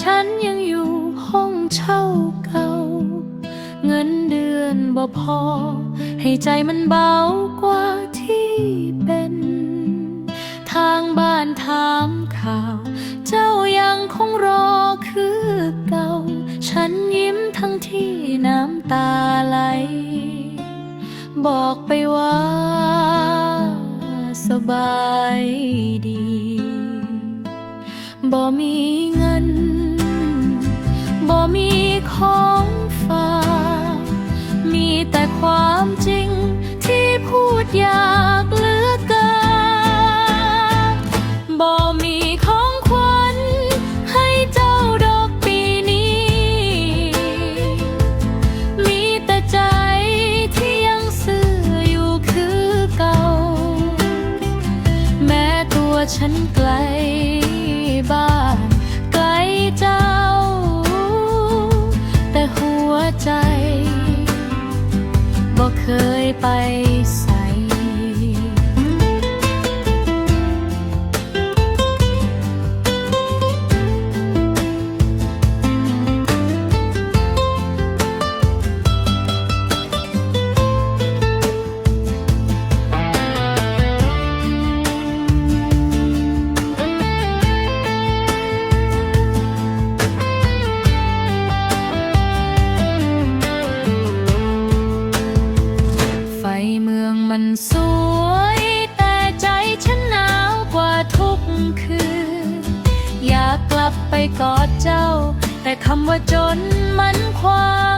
ฉันยังอยู่ห้องเช่าเก่า เงินเดือนบ่พอ ให้ใจมันเบากว่าที่เป็น ทางบ้านถามข่าว เจ้ายังคงรอคือเก่า ฉันยิ้มทั้งที่น้ำตาไหล บอกไปว่า สบายดีบ่มีเงิน ฉันไกล ทุกคืน อยากกลับไปกอดเจ้า แต่คำว่าจนมันควางทาง